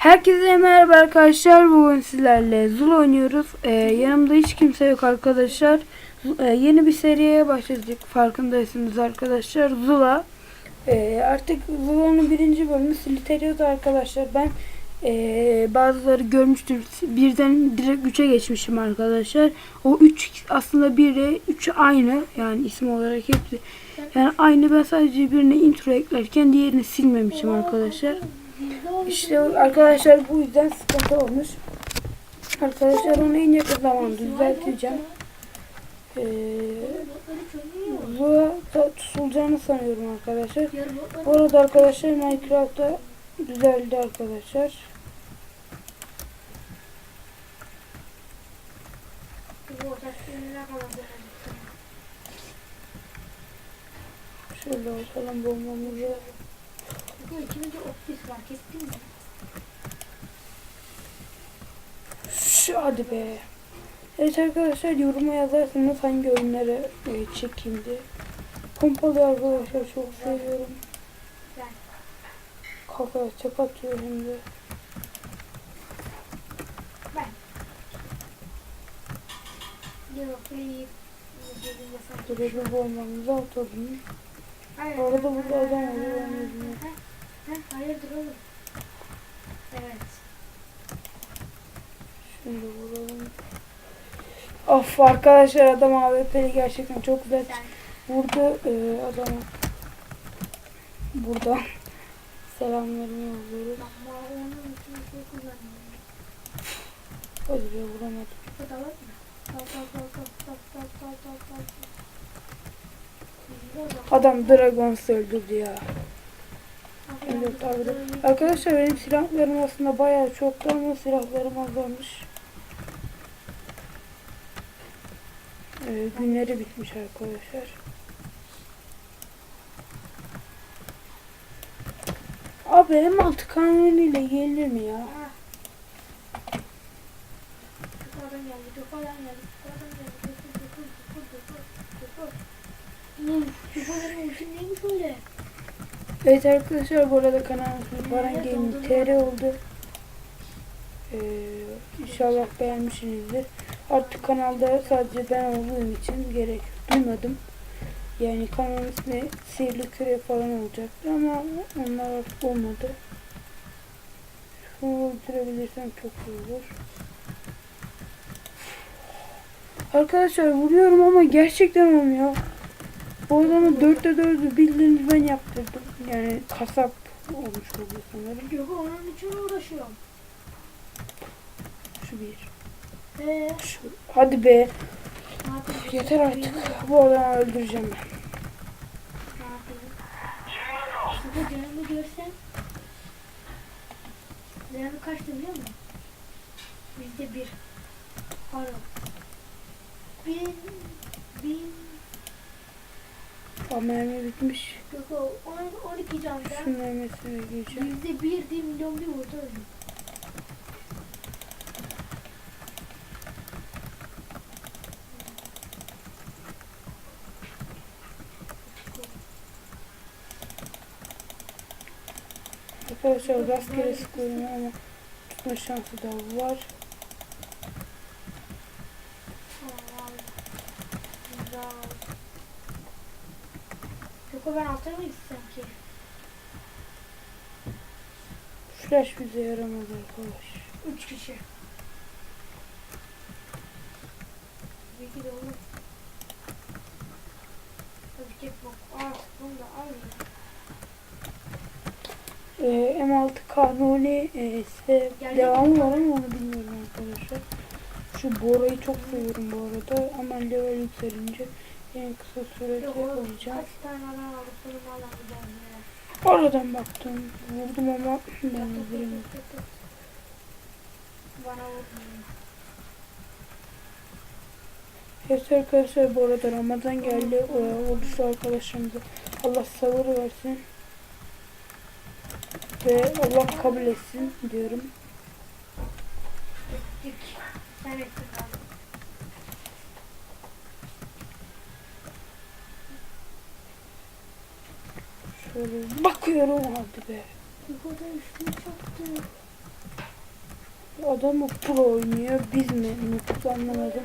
Herkese merhaba arkadaşlar. Bugün sizlerle Zul oynuyoruz. Ee, yanımda hiç kimse yok arkadaşlar. Zu- e, yeni bir seriye başladık. Farkındaysınız arkadaşlar. Zula. Ee, artık Zula'nın birinci bölümü Sliterios arkadaşlar. Ben e, bazıları görmüştüm. Birden direkt 3'e geçmişim arkadaşlar. O 3 aslında 1 ile 3 aynı. Yani isim olarak hepsi. Yani aynı ben sadece birine intro eklerken diğerini silmemişim arkadaşlar. İşte arkadaşlar bu yüzden sıkıntı olmuş. Arkadaşlar onu en yakın zamanda düzelteceğim. Ee, bu da tutulacağını sanıyorum arkadaşlar. Bu arada arkadaşlar Minecraft'ta düzeldi arkadaşlar. Şöyle bakalım bombamızı. Şu hadi be. Evet arkadaşlar yoruma yazarsanız hangi oyunları e, çekeyim diye. Pompalı arkadaşlar çok seviyorum. Kafaya çap atıyor hem de. Böyle bir bombamızı atalım. Arada burada adam oluyor. Hayırdır oğlum? Evet. Şimdi vuralım. Of arkadaşlar adam AWP'li gerçekten çok güzel vurdu ee, adamı. Buradan selamlarını yolluyoruz. Öyle vuramadım. Adam Dragon öldürdü ya. Evet abi. Arkadaşlar benim silahlarım aslında bayağı çoktu ama silahlarım azalmış. Ee, günleri bitmiş arkadaşlar. Abi M6 kanuniyle gelir mi ya? Ah. Yukarıdan geldi, Evet arkadaşlar bu arada kanalımız Baran Gaming TR oldu. Ee, inşallah beğenmişsinizdir. Artık kanalda sadece ben olduğum için gerek duymadım. Yani kanalın Sihirli Küre falan olacaktı ama onlar olmadı. Şunu öldürebilirsem çok iyi olur. Arkadaşlar vuruyorum ama gerçekten olmuyor. Bu adamı dörtte dördü bildiğiniz ben yaptırdım. Yani kasap olmuş oluyor sanırım. Yok onun için uğraşıyorum. Şu bir. Eee? Şu. Hadi be. Yapayım? Yeter artık. Bu adamı öldüreceğim ben. Şurada canımı görsen. Canımı kaçtı biliyor musun? Yüzde bir. Pardon. Bin, bin, Aa, mermi bitmiş. yok o, on, on iki candan. Şu mermisine gireceğim. Yüzde bir değil milyon bir vurdu öldü. Arkadaşlar rastgele sıkıyorum ama tutma şansı da var. Tamam. Güzel. Yok o ben alta mı gitsem ki? Flash bize yaramaz arkadaş. Üç kişi. Belki de olur. Hadi git bak. Al bunu da al ya. Ee, M6 Kanuni e, ise Geldi devamı var ama onu bilmiyorum arkadaşlar. Şu Bora'yı çok seviyorum bu arada ama level yükselince en kısa sürede olacak. Oradan baktım. Vurdum ama ben öldüreyim. Evet arkadaşlar bu arada Ramazan geldi. Oruçlu arkadaşımıza Allah sabır versin. Ve Allah kabul etsin diyorum. Gittik. Sen ettin bakıyoruz. Bakıyorum abi be. Yukarıda üstüne çaktı. Adam pro oynuyor. Biz mi? Nutuk anlamadım.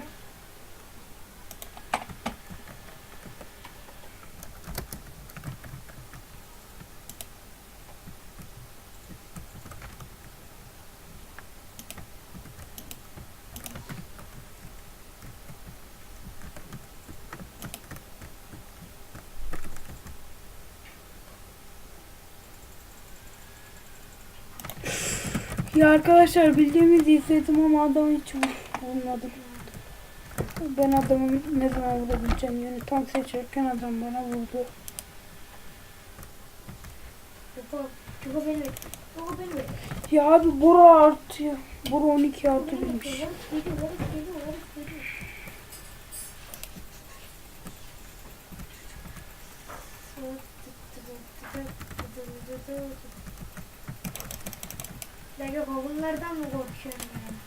Ya arkadaşlar bildiğimizi izledim ama adamı hiç vur- vurmadım. Ben adamı ne zaman vurabileceğim yani tam seçerken adam bana vurdu. Ya abi Bora artıyor. Bora 12 artı birmiş. Yok bunlardan mı korkuyorum yani?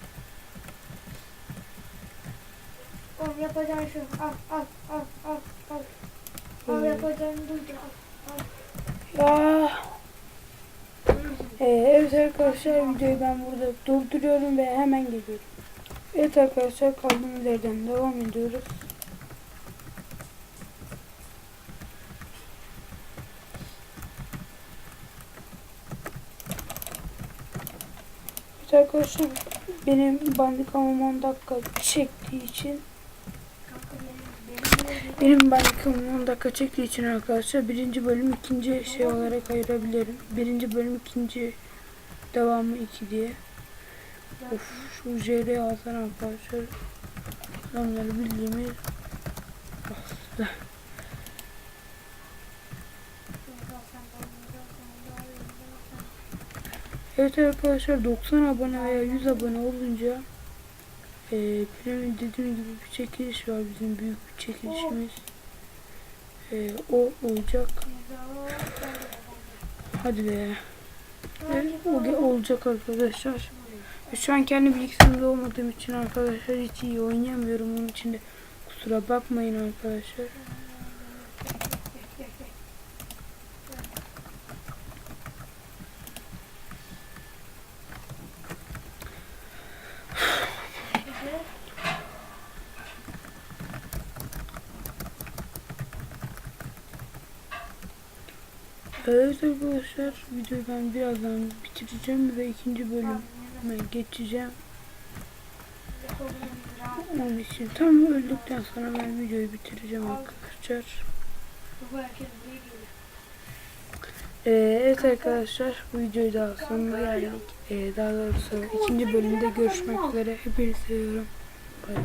Oğlum yapacağın şu. Al al al al al. Al Hmm. yapacağını duydu. Al al. Ya. Ee, evet arkadaşlar videoyu ben burada durduruyorum ve hemen geliyorum. Evet arkadaşlar kaldığımız yerden devam ediyoruz. Evet arkadaşlar benim bandikamım 10 dakika çektiği için benim bandikamım 10 dakika çektiği için arkadaşlar birinci bölüm ikinci şey olarak ayırabilirim. Birinci bölüm ikinci devamı 2 diye. Of şu JR Hasan arkadaşlar. Adamları bildiğimiz bastı. Evet arkadaşlar 90 abone veya 100 abone olunca e, benim dediğim gibi bir çekiliş var bizim büyük bir çekilişimiz. E, o olacak. Hadi be. E, o olacak arkadaşlar. E, Şu an kendi bilgisayarımda olmadığım için arkadaşlar hiç iyi oynayamıyorum. Onun için de kusura bakmayın arkadaşlar. Evet arkadaşlar videoyu ben birazdan bitireceğim ve ikinci bölüme geçeceğim. Onun için tam öldükten sonra ben videoyu bitireceğim arkadaşlar. Ee, evet arkadaşlar bu videoyu daha sonuna geldik. Ee, daha doğrusu ikinci bölümde görüşmek üzere. Hepinizi seviyorum. Bay bay.